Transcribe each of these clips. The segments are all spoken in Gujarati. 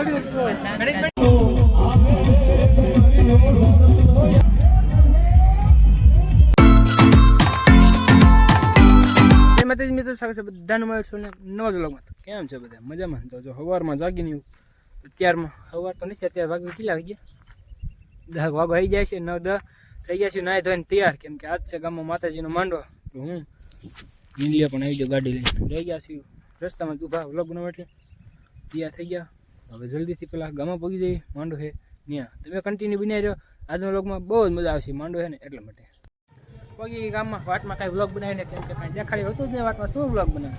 માતાજી મિત્રો, સ્વાગત છે બધાનું ને નવા વ્લોગમાં તો કેમ છે બધા? મજામાં? જો સવારમાં જાગીને એવું. અત્યારમાં સવાર તો નથી, અત્યારે વાગે કેટલા વાગી ગયા દહ વાગો આવી જાય છે, નવ દસ થઈ ગયા છે, નાહી ધોઈને તૈયાર. કેમ આજ છે ગામમાં માતાજીનો માંડવો. હું નીલિયા પણ આવી ગયો ગાડી લઈને. રહી ગયા છીએ. રસ્તામાં ઊભા વ્લોગ બનાવવા એટલે. તૈયાર થઈ ગયા. હવે જલ્દીથી પેલા ગામમાં પગી જઈએ. માંડો હે ત્યાં તમે કન્ટિન્યુ બનાવી રહ્યો. આજના વ્લોગમાં બહુ જ મજા આવશે. માંડો હે ને એટલા માટે. પગી ગામમાં વાટમાં કાંઈ વ્લોગ બનાવીને કેમ કે કાંઈ દેખાડી હતું જ નહીં વાટમાં. શું વ્લોગ બનાવે?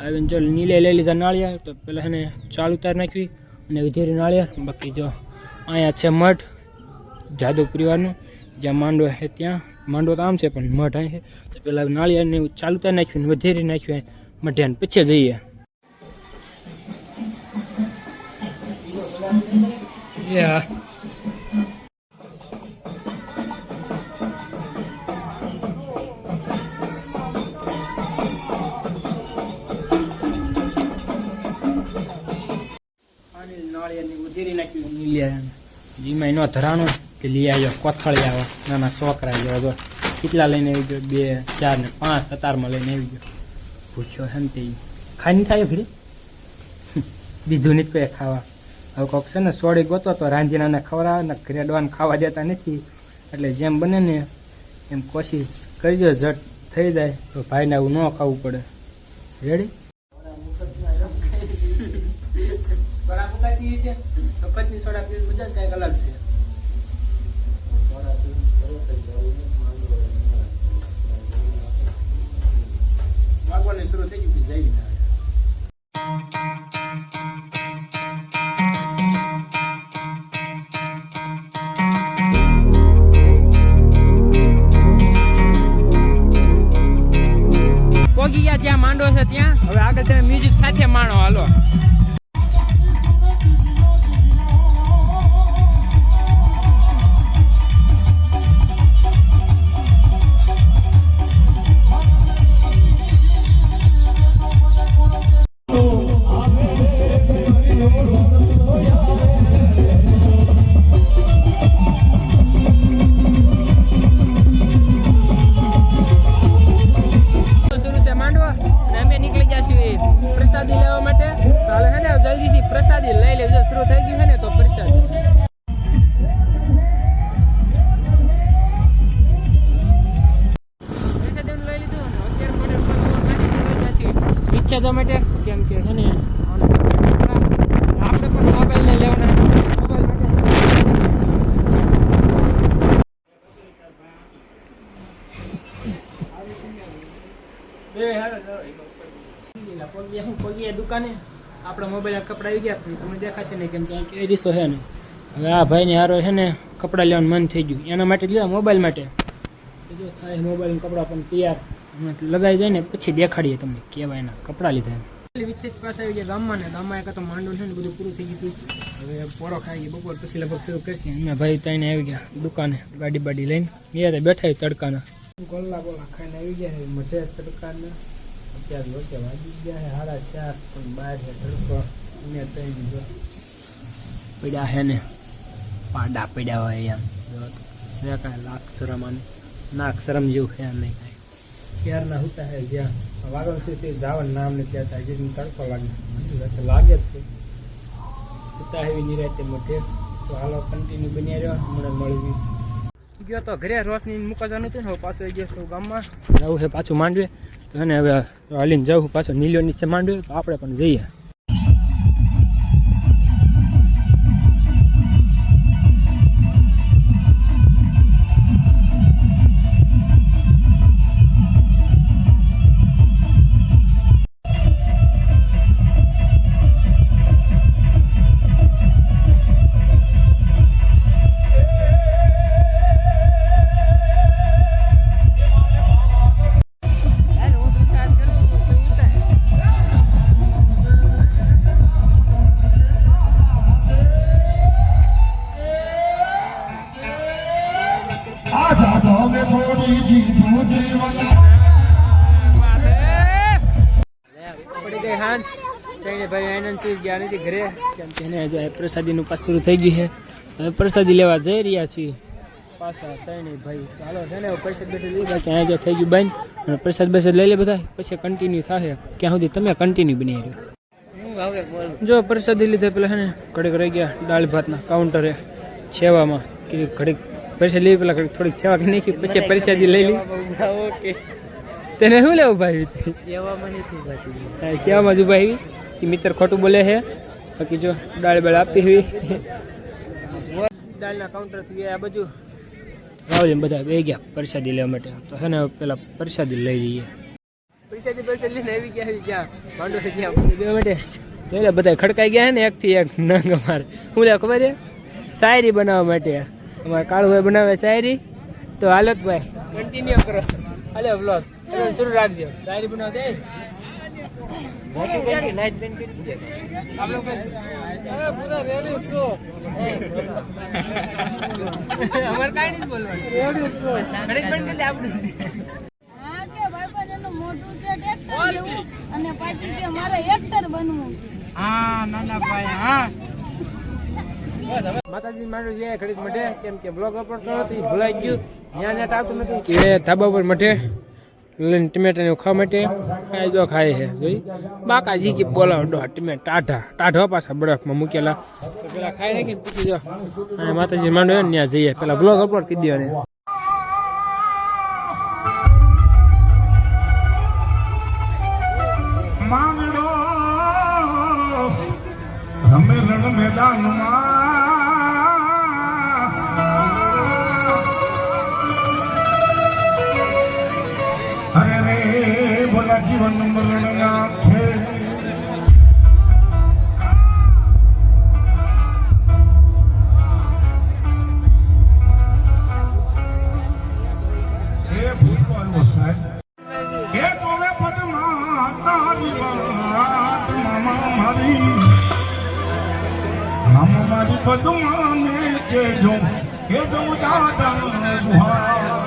આવીને જો નીલે લઈ લીધા નાળિયા. તો પેલા એને ચાલ ઉતાર નાખવી અને વિધેરી નાળિયા. બાકી જો અહીંયા છે મઠ, જાદુ પરિવારનું. જ્યાં માંડવો છે ત્યાં. માંડવો તો આમ છે, પણ મઠ અહીં છે. તો પેલા નાળિયાને ચાલુ ઉતાર નાખ્યું ને વધેરી નાખ્યું મઢ્યાને પછી જઈએ. Yeah. જીમાં એનો ધરાણો કે લઈ આવ્યો કોથળી આવો. નાના છોકરા જેવો જો લઈને આવી ગયો? બે, ચાર ને પાંચ, સતારમાં લઈને આવી ગયો. પૂછ્યો હે ખાઈ તે ખાયો થાય બીજું નથી કોઈ ખાવા. હવે કોક છે ને સોડી ગોતો તો રાંધીનાને ખવડાવે ને ઘરે ખાવા દેતા નથી. એટલે જેમ બને ને એમ કોશિશ કરજો ઝટ થઈ જાય, તો ભાઈને આવું ન ખાવું પડે. રેડી વખતની સોડા પીવું બધા કંઈક અલગ છે. પોગી ગયા જ્યાં માંડો છે ત્યાં. હવે આગળ તમે મ્યુઝિક સાથે માણો હાલો. પ્રસાદી લેવા માટે. તો હે ને, જલ્દીથી પ્રસાદી લઈ લેજો. શરૂ થઈ ગયું છે ને? દુકાને આપણા મોબાઈલ કપડા આવી ગયા તમને દેખાશે નહીં કેમ કે કેરીસો છે ને હવે આ ભાઈને હારો છે ને કપડાં લેવાનું મન થઈ ગયું. એના માટે લીધા મોબાઈલ માટે. જો થાય મોબાઈલ કપડાં પણ તૈયાર. લગાવી દઈએ ને પછી દેખાડીએ તમને કેવા એના કપડાં લીધા એમ. વિશેષ પાસે આવી ગયા ગામમાં ને ગામમાં એક તો માંડો છે ને બધું પૂરું થઈ ગયું હવે પોરો ખાઈ ગયો બપોર પછી લગભગ શરૂ કરશે. અમે ભાઈ ત્રણે આવી ગયા દુકાને ગાડી બાડી લઈને. ગયા બેઠા તડકાના. ગોલ્લા ગોલા ખાઈને આવી ગયા મજા તડકાના. અત્યારે લોકો વાગી ગયા છે, સાડા ચાર, પણ બહાર છે, તડકો. અને ત્રણ જો પડ્યા છે ને, પાડા પડ્યા હોય એમ. છે કાંઈ લાખ શરમ નાક શરમ જેવું છે નહીં કાંઈ. ક્યારના હોતા હે જ્યાં. વાગણ છે તે જાવન નામ ને ત્યાં થાય તડકો લાગે. લાગે જ છે. હોતા એવી નિરાતે મોટે તો હાલો કન્ટિન્યુ બની રહ્યો. હમણાં મળવી ગયો તો ઘરે રોશની મૂકવા જવાનું હતું ને પાછો ગયો છું ગામમાં. જવું છે પાછું માંડવે. એને હવે હાલીને જવું પાછો નીલિયો નીચે માંડ્યું તો આપણે પણ જઈએ. એને ભાઈ આનંદથી ગયા નથી ઘરે. કેમ કે એને પ્રસાદીનું પાસ શરૂ થઈ ગયું છે. અમે હવે પ્રસાદી લેવા જઈ રહ્યા છીએ. પાછા થઈ ભાઈ. ચાલો છે ને પ્રસાદ બેસાદ લઈ બાકી આજે થઈ ગયું બંધ. અને પ્રસાદ બેસાદ લઈ લે બધા. પછી કન્ટિન્યુ થશે ક્યાં સુધી તમે કન્ટિન્યુ બની રહ્યો? જો પ્રસાદી લીધે પેલા છે ને ઘડીક રહી ગયા દાળ ભાતના કાઉન્ટરે છેવામાં. કે ઘડીક પ્રસાદ લેવી પેલા થોડીક સેવા નાખી પછી પ્રસાદી લઈ લી. ઓકે. તેને શું લેવું ભાઈ? સેવામાં જ ઊભા આવી. એ મિત્ર ખોટું બોલે છે. બાકી જો દાળ બાળ આપી હોય દાળના કાઉન્ટરથી ગયા આ બાજુ. રાવલી બધા બે ગયા પ્રસાદી લેવા માટે. તો હે ને પેલા પ્રસાદી લઈ લઈએ. પ્રસાદી પ્રસાદી લઈને આવી ગયા જ્યાં. માંડો ગયા દેવા માટે. જોઈ લે બધા ખડકાઈ ગયા ને એકથી એક નંગ અમારે. હું લે ખબર છે? શાયરી બનાવવા માટે. અમારે કાળુભાઈ બનાવે શાયરી. તો હાલત ભાઈ કન્ટિન્યુ કરો. હાલે બ્લોગ શરૂ રાખજો. ડાયરી બનાવ દે અમારે કાંઈ નહીં બોલવાનું. ઘડીક બંધ કરી આપણે. હા કે ભાઈ પણ એનું મોટું છે ટ્રેક્ટર જેવું અને પાછી કે મારે એક્ટર બનવું છે. માતાજી મારું જે ઘડીક મઢે કેમ કે બ્લોગ અપલોડ કરો તો ભૂલાઈ ગયું. ત્યાં નેટ આવતું નથી કે ધાબા ઉપર મઢે. લઈને ટમેટા ને ખાવા માટે જો ખાય છે, જોઈ? બાકાજી કે બોલાવો ડો ટમેટા ટાઢા ટાઢા પાછા બરફમાં મૂકેલા. પેલા ખાઈ નાખી પૂછી જો અને માતાજી માંડો ને, ત્યાં જઈએ. પેલા બ્લોગ અપલોડ કરી દો ને જીવન મરણના મામા મારી? પદમા ને કેજો કે જો દાદા સુહા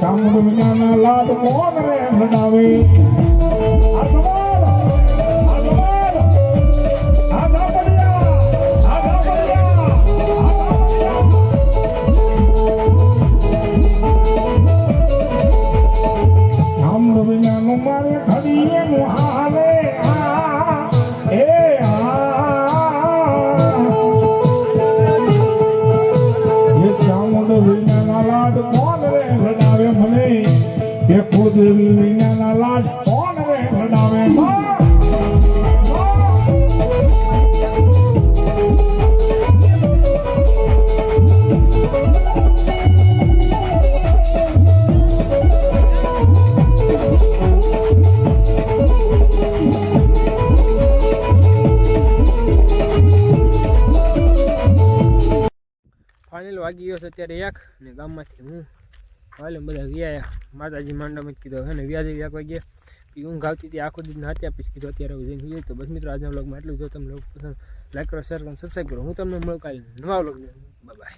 ચામુંડ વિનાના લાડ કોણ રે લડાવે ફાઇનલ વાગી ગયો છે અત્યારે એક, ને ગામમાંથી હું, હાલે બધા વ્યાયા. માતાજી માંડવામાં કીધું હે ને વ્યાજે વ્યાક વાગ્યા પછી ઊંઘ આવતી હતી, આખો દિવસ નાત્યા પછી કીધું અત્યારે હવે જઈને જોઈએ તો બસ મિત્રો, આજના વ્લોગમાં એટલું જો. તમને પસંદ લાઈક કરો શેર કરો સબસ્ક્રાઈબ કરો. હું તમને મળું કાલે નવા વ્લોગ બાય